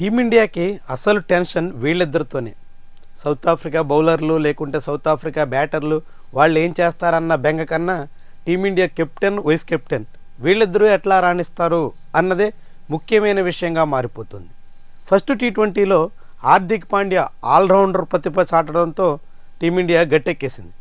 టీమిండియాకి అసలు tension వీళ్ళిద్దరితోనే. South Africa బౌలర్లు లేకుంటే సౌత్ ఆఫ్రికా బ్యాటర్లు వాళ్ళు ఏం చేస్తారన్న బెంగ కన్నా టీమిండియా కెప్టెన్ వైస్ కెప్టెన్ వీళ్ళిద్దరూ ఎట్లా రాణిస్తారు అన్నదే ముఖ్యమైన విషయంగా మారిపోతుంది. ఫస్ట్ టీ ట్వంటీలో హార్దిక్ పాండ్యా ఆల్రౌండర్ ప్రతిభ చాటడంతో టీమిండియా గట్టెక్కేసింది.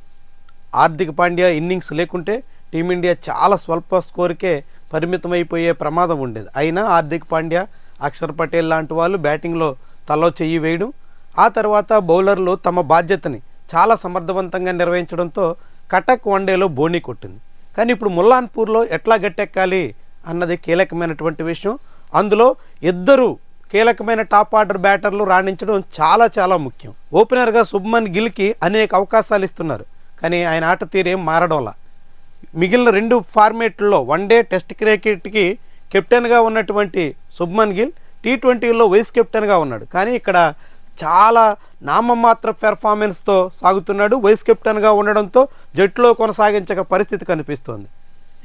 హార్దిక్ పాండ్యా ఇన్నింగ్స్ లేకుంటే టీమిండియా చాలా స్వల్ప స్కోర్కే పరిమితమైపోయే ప్రమాదం ఉండేది. అయినా హార్దిక్ పాండ్యా అక్షర్ పటేల్ లాంటి వాళ్ళు బ్యాటింగ్లో తలో చెయ్యి వేయడం ఆ తర్వాత బౌలర్లు తమ బాధ్యతని చాలా సమర్థవంతంగా నిర్వహించడంతో కటక్ వన్డేలో బోనీ కొట్టింది. కానీ ఇప్పుడు ముల్లాన్పూర్లో ఎట్లా గట్టెక్కాలి అన్నది కీలకమైనటువంటి విషయం. అందులో ఇద్దరు కీలకమైన టాప్ ఆర్డర్ బ్యాటర్లు రాణించడం చాలా చాలా ముఖ్యం. ఓపెనర్గా శుభ్మన్ గిల్కి అనేక అవకాశాలు ఇస్తున్నారు. కానీ ఆయన ఆట తీరేం మారడంలా. మిగిలిన రెండు ఫార్మేట్లలో వన్డే టెస్ట్ క్రికెట్కి కెప్టెన్గా ఉన్నటువంటి శుభ్మన్ గిల్ టీ ట్వంటీలో వైస్ కెప్టెన్గా ఉన్నాడు. కానీ ఇక్కడ చాలా నామమాత్ర పెర్ఫార్మెన్స్తో సాగుతున్నాడు. వైస్ కెప్టెన్గా ఉండడంతో జట్టులో కొనసాగించక పరిస్థితి కనిపిస్తోంది.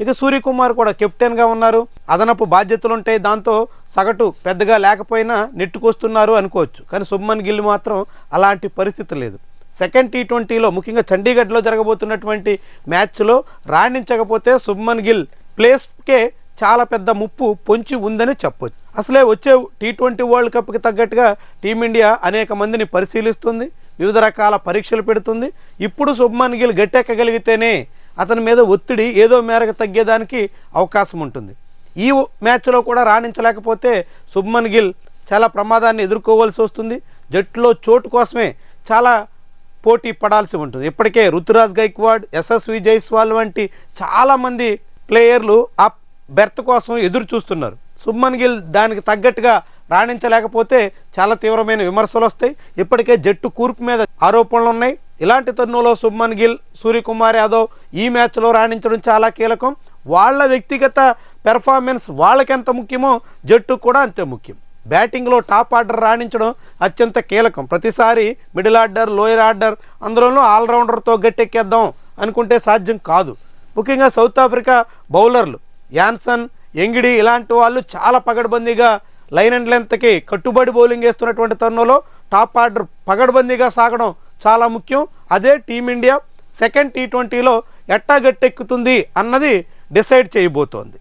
ఇక సూర్యకుమార్ కూడా కెప్టెన్గా ఉన్నారు. అదనపు బాధ్యతలు ఉంటాయి దాంతో సగటు పెద్దగా లేకపోయినా నెట్టుకొస్తున్నారు అనుకోవచ్చు. కానీ శుభ్మన్ గిల్ మాత్రం అలాంటి పరిస్థితి లేదు. సెకండ్ టీ ట్వంటీలో ముఖ్యంగా చండీగఢ్లో జరగబోతున్నటువంటి మ్యాచ్లో రాణించకపోతే శుభ్మన్ గిల్ ప్లేస్కే చాలా పెద్ద ముప్పు పొంచి ఉందని చెప్పొచ్చు. అసలే వచ్చే టీ ట్వంటీ వరల్డ్ కప్కి తగ్గట్టుగా టీమిండియా అనేక మందిని పరిశీలిస్తుంది వివిధ రకాల పరీక్షలు పెడుతుంది. ఇప్పుడు శుభ్మన్ గిల్ గట్టెక్కగలిగితేనే అతని మీద ఒత్తిడి ఏదో మేరకు తగ్గేదానికి అవకాశం ఉంటుంది. ఈ మ్యాచ్లో కూడా రాణించలేకపోతే శుభ్మన్ గిల్ చాలా ప్రమాదాన్ని ఎదుర్కోవాల్సి వస్తుంది. జట్టులో చోటు కోసమే చాలా పోటీ పడాల్సి ఉంటుంది. ఇప్పటికే రుతురాజ్ గైక్వాడ్ ఎస్ఎస్వి జైస్వాల్ వంటి చాలామంది ప్లేయర్లు ఆ బెర్త్ కోసం ఎదురు చూస్తున్నారు. శుభ్మన్ గిల్ దానికి తగ్గట్టుగా రాణించలేకపోతే చాలా తీవ్రమైన విమర్శలు వస్తాయి. ఇప్పటికే జట్టు కూర్పు మీద ఆరోపణలు ఉన్నాయి. ఇలాంటి తరుణంలో శుభ్మన్ గిల్ సూర్యకుమార్ యాదవ్ ఈ మ్యాచ్లో రాణించడం చాలా కీలకం. వాళ్ళ వ్యక్తిగత పెర్ఫార్మెన్స్ వాళ్ళకెంత ముఖ్యమో జట్టు కూడా అంతే ముఖ్యం. బ్యాటింగ్లో టాప్ ఆర్డర్ రాణించడం అత్యంత కీలకం. ప్రతిసారి మిడిల్ ఆర్డర్ లోయర్ ఆర్డర్ అందులోనూ ఆల్రౌండర్తో గట్టెక్కేద్దాం అనుకుంటే సాధ్యం కాదు. ముఖ్యంగా సౌత్ ఆఫ్రికా బౌలర్లు యాన్సన్ ఎంగిడి ఇలాంటి వాళ్ళు చాలా పగడబందీగా లైన్ అండ్ లెంత్కి కట్టుబడి బౌలింగ్ వేస్తున్నటువంటి తరుణంలో టాప్ ఆర్డర్ పగడ్బందీగా సాగడం చాలా ముఖ్యం. అదే టీమిండియా సెకండ్ టీ ట్వంటీలో ఎట్టా గట్టెక్కుతుంది అన్నది డిసైడ్ చేయబోతోంది.